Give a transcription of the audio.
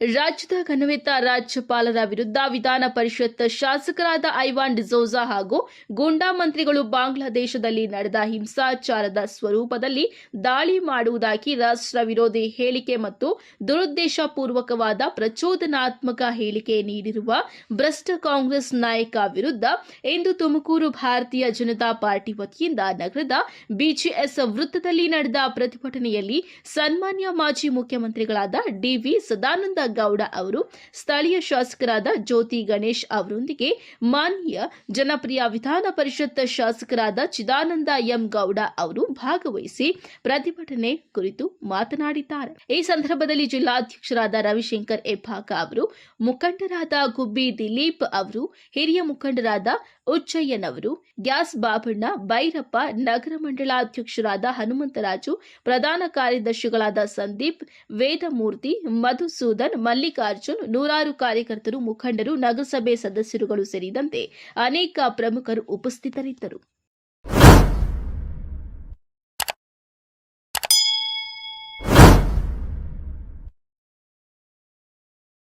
ರಾಜ್ಯದ ಘನವೆತ್ತ ರಾಜ್ಯಪಾಲರ ವಿರುದ್ಧ ವಿಧಾನ ಪರಿಷತ್ ಶಾಸಕರಾದ ಐವಾನ್ ಡಿಸೋಜಾ ಹಾಗೂ ಗೂಂಡಾ ಮಂತ್ರಿಗಳು ಬಾಂಗ್ಲಾದೇಶದಲ್ಲಿ ನಡೆದ ಹಿಂಸಾಚಾರದ ಸ್ವರೂಪದಲ್ಲಿ ದಾಳಿ ಮಾಡುವುದಾಗಿ ರಾಷ್ಟ್ರ ವಿರೋಧಿ ಹೇಳಿಕೆ ಮತ್ತು ದುರುದ್ದೇಶಪೂರ್ವಕವಾದ ಪ್ರಚೋದನಾತ್ಮಕ ಹೇಳಿಕೆ ನೀಡಿರುವ ಭ್ರಷ್ಟ ಕಾಂಗ್ರೆಸ್ ನಾಯಕ ವಿರುದ್ಧ ಇಂದು ತುಮಕೂರು ಭಾರತೀಯ ಜನತಾ ಪಾರ್ಟಿ ವತಿಯಿಂದ ನಗರದ ಬಿಜಿಎಸ್ ವೃತ್ತದಲ್ಲಿ ನಡೆದ ಪ್ರತಿಭಟನೆಯಲ್ಲಿ ಸನ್ಮಾನ್ಯ ಮಾಜಿ ಮುಖ್ಯಮಂತ್ರಿಗಳಾದ ಡಿವಿ ಸದಾನಂದ ಗೌಡ ಅವರು, ಸ್ಥಳೀಯ ಶಾಸಕರಾದ ಜ್ಯೋತಿ ಗಣೇಶ್ ಅವರೊಂದಿಗೆ ಮಾನ್ಯ ಜನಪ್ರಿಯ ವಿಧಾನ ಪರಿಷತ್ ಶಾಸಕರಾದ ಚಿದಾನಂದ ಎಂ ಗೌಡ ಅವರು ಭಾಗವಹಿಸಿ ಪ್ರತಿಭಟನೆ ಕುರಿತು ಮಾತನಾಡಿದ್ದಾರೆ. ಈ ಸಂದರ್ಭದಲ್ಲಿ ಜಿಲ್ಲಾಧ್ಯಕ್ಷರಾದ ರವಿಶಂಕರ್ ಹೆಬ್ಬಾಕ ಅವರು, ಮುಖಂಡರಾದ ಗುಬ್ಬಿ ದಿಲೀಪ್ ಅವರು, ಹಿರಿಯ ಮುಖಂಡರಾದ ಉಚ್ಚಯ್ಯನ್ ಅವರು ಗ್ಯಾಸ್ ಬಾಬಣ್ಣ ಭೈರಪ್ಪ ನಗರ ಮಂಡಲಾಧ್ಯಕ್ಷರಾದ ಹನುಮಂತರಾಜು, ಪ್ರಧಾನ ಕಾರ್ಯದರ್ಶಿಗಳಾದ ಸಂದೀಪ್, ವೇದಮೂರ್ತಿ, ಮಧುಸೂದನ್, ಮಲ್ಲಿಕಾರ್ಜುನ್, ನೂರಾರು ಕಾರ್ಯಕರ್ತರು, ಮುಖಂಡರು, ನಗರಸಭೆ ಸದಸ್ಯರುಗಳು ಸೇರಿದಂತೆ ಅನೇಕ ಪ್ರಮುಖರು ಉಪಸ್ಥಿತರಿದ್ದರು.